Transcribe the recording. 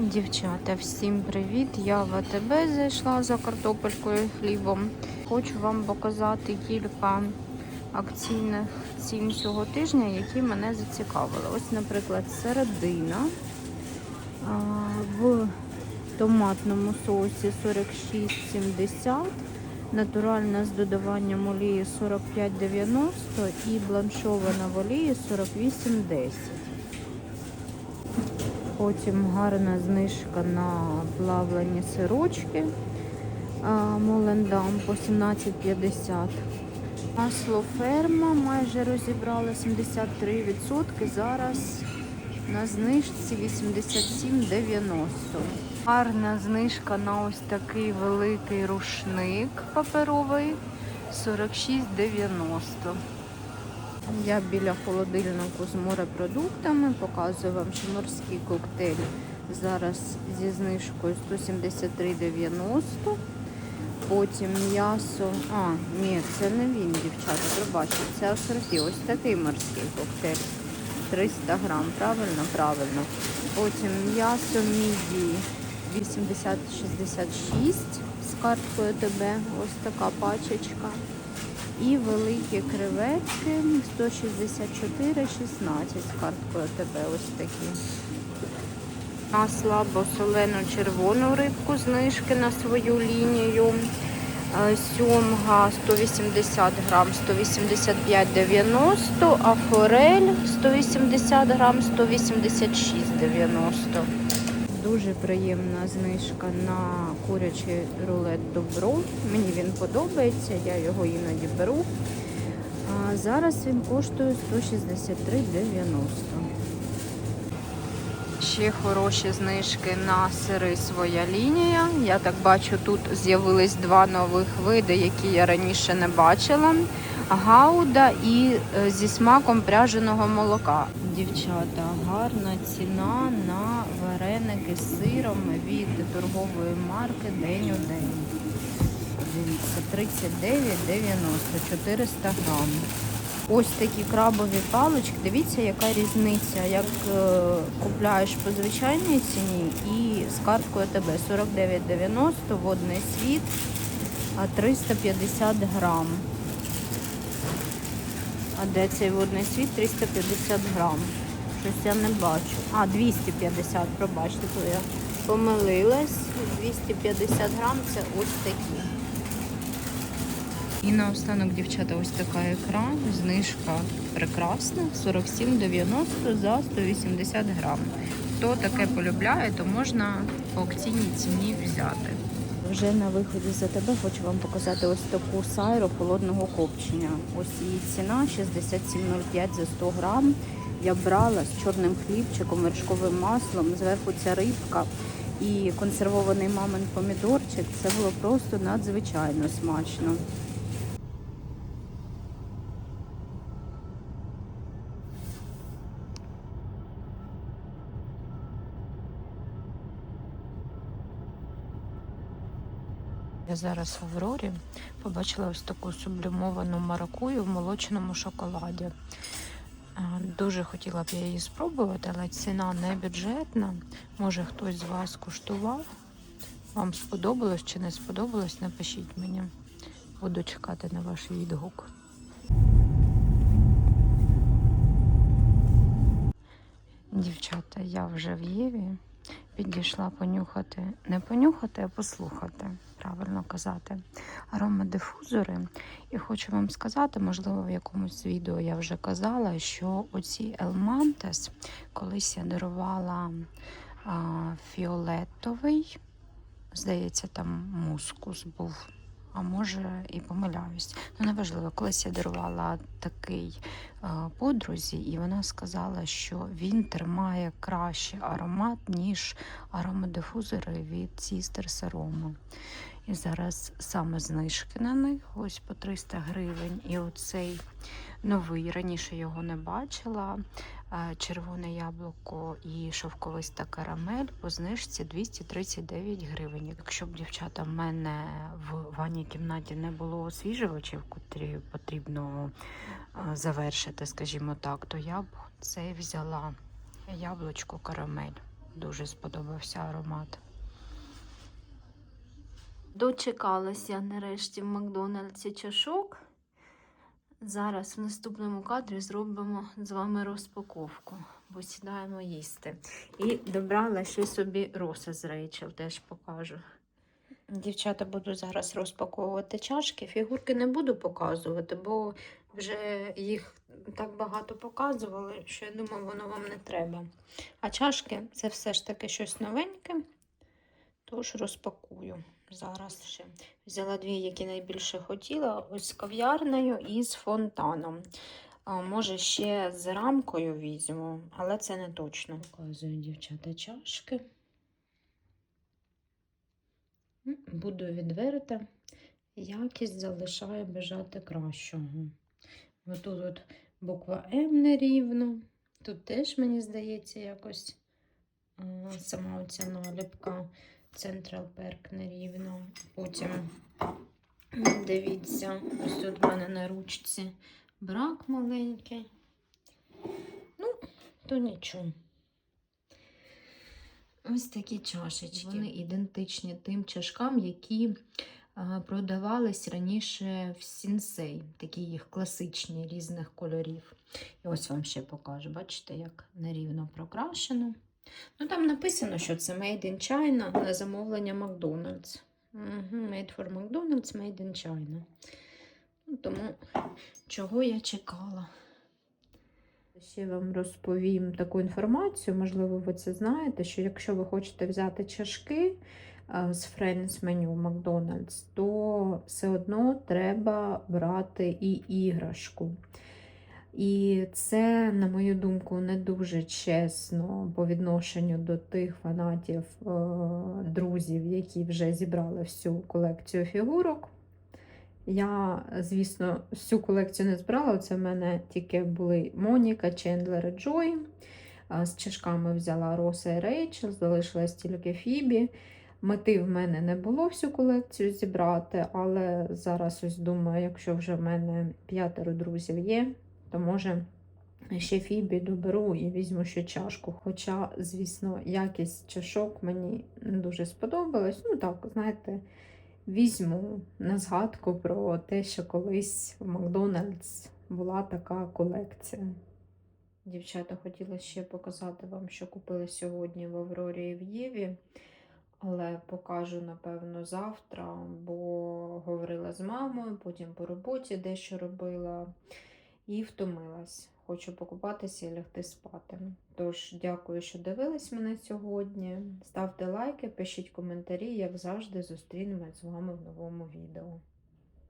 Дівчата, всім привіт! Я в АТБ зайшла за картопелькою і хлібом. Хочу вам показати кілька акційних цін цього тижня, які мене зацікавили. Ось, наприклад, середина в томатному соусі 46,70, натуральна з додаванням олії 45,90 і бланшована в олії 48,10. Потім гарна знижка на плавлені сирочки Молендам по 17,50. Масло ферма майже розібрали 73%. Зараз на знижці 87,90. Гарна знижка на ось такий великий рушник паперовий 46,90. Я біля холодильнику з морепродуктами показую вам, що морський коктейль зараз зі знижкою 173,90. Потім м'ясо. А, ні, це не він, дівчата, пробачте, це асорті. Ось такий морський коктейль. 300 грам, правильно? Правильно. Потім м'ясо мідії 80-66 з карткою ТБ. Ось така пачечка. І великі креветки 164,16 з карткою ТБ. Ось такі. На слабо солену червону рибку знижки на свою лінію. Е, Сьомга 180 грам 185,90, а форель 180 грам 186,90. Дуже приємна знижка на курячий рулет добро. Мені він подобається, я його іноді беру. А зараз він коштує 163,90. Ще хороші знижки на сири своя лінія. Я так бачу, тут з'явились два нових види, які я раніше не бачила. Гауда і е, зі смаком пряженого молока. Дівчата, гарна ціна на вареники з сиром від торгової марки День у день. Дивіться, 39,90, 400 грам. Ось такі крабові палички. Дивіться, яка різниця, як е, купляєш по звичайній ціні і з карткою ТБ 49,90, водний світ, 350 грам. А де цей водний світ? 350 грам. Щось я не бачу. А, 250, пробачте, то я помилилась. 250 грам це ось такі. І наостанок, дівчата, ось така ікра. Знижка прекрасна. 47,90 за 180 грам. Хто таке полюбляє, то можна по акційній ціні взяти. Вже на виході за тебе хочу вам показати ось таку сайру холодного копчення. Ось її ціна 67,05 за 100 грам. Я брала з чорним хлібчиком, вершковим маслом, зверху ця рибка і консервований мамин помідорчик. Це було просто надзвичайно смачно. Я зараз в Аврорі побачила ось таку сублімовану маракую в молочному шоколаді. Е, Дуже хотіла б я її спробувати, але ціна не бюджетна. Може хтось з вас куштував. Вам сподобалось чи не сподобалось, напишіть мені. Буду чекати на ваш відгук. Дівчата, я вже в Єві. Підійшла понюхати, не понюхати, а послухати, правильно казати, аромадифузори. І хочу вам сказати, можливо, в якомусь відео я вже казала, що оці Елмантес, колись я дарувала а, фіолетовий, здається, там мускус був. А може і помиляюсь. Ну, неважливо, колись я дарувала такий е, подрузі, і вона сказала, що він тримає краще аромат, ніж аромадифузори від Sisters Aroma. І зараз саме знижки на них, ось по 300 гривень. І оцей новий, раніше його не бачила. Червоне яблуко і шовковиста карамель по знижці 239 гривень. Якщо б дівчата в мене в ванній кімнаті не було освіжувачів, котрі потрібно завершити, скажімо так, то я б це взяла яблучко карамель. дуже сподобався аромат. Дочекалася нарешті в Макдональдсі чашок. Зараз в наступному кадрі зробимо з вами розпаковку, бо сідаємо їсти. І добрала ще собі роса з Рейчел, теж покажу. Дівчата, буду зараз розпаковувати чашки. Фігурки не буду показувати, бо вже їх так багато показували, що я думаю, воно вам не треба. А чашки це все ж таки щось новеньке, тож розпакую. Зараз ще взяла дві, які найбільше хотіла. Ось з кав'ярнею і з фонтаном. А, може, ще з рамкою візьму, але це не точно. Показую дівчата чашки. Буду відверта. Якість залишає бажати кращого. Ось от буква М нерівно. Тут теж, мені здається, якось сама оця наліпка Central Perk нерівно. Потім дивіться, ось тут в мене на ручці брак маленький. Ну, то нічого. Ось такі чашечки. Вони ідентичні тим чашкам, які продавались раніше в Сінсей. Такі їх класичні різних кольорів. І ось вам ще покажу. Бачите, як нерівно прокрашено. Ну, там написано, що це Made in China на замовлення Макдональдс. Угу, made for McDonald's, Made in China. Ну, тому чого я чекала? Ще вам розповім таку інформацію, можливо, ви це знаєте, що якщо ви хочете взяти чашки з Friends меню Макдональдс, то все одно треба брати і іграшку. І це, на мою думку, не дуже чесно по відношенню до тих фанатів, е, друзів, які вже зібрали всю колекцію фігурок. Я, звісно, всю колекцію не збирала. Це в мене тільки були Моніка, Чендлер і Джой. З чашками взяла Роса і Рейчел, залишилась тільки Фібі. Мети в мене не було всю колекцію зібрати, але зараз ось думаю, якщо вже в мене п'ятеро друзів є, то може ще Фібі доберу і візьму ще чашку. Хоча, звісно, якість чашок мені не дуже сподобалась. Ну так, знаєте, візьму на згадку про те, що колись в Макдональдс була така колекція. Дівчата, хотіла ще показати вам, що купили сьогодні в Аврорі і в Єві. Але покажу, напевно, завтра, бо говорила з мамою, потім по роботі дещо робила і втомилась. Хочу покупатися і лягти спати. Тож, дякую, що дивились мене сьогодні. Ставте лайки, пишіть коментарі, як завжди, зустрінемось з вами в новому відео.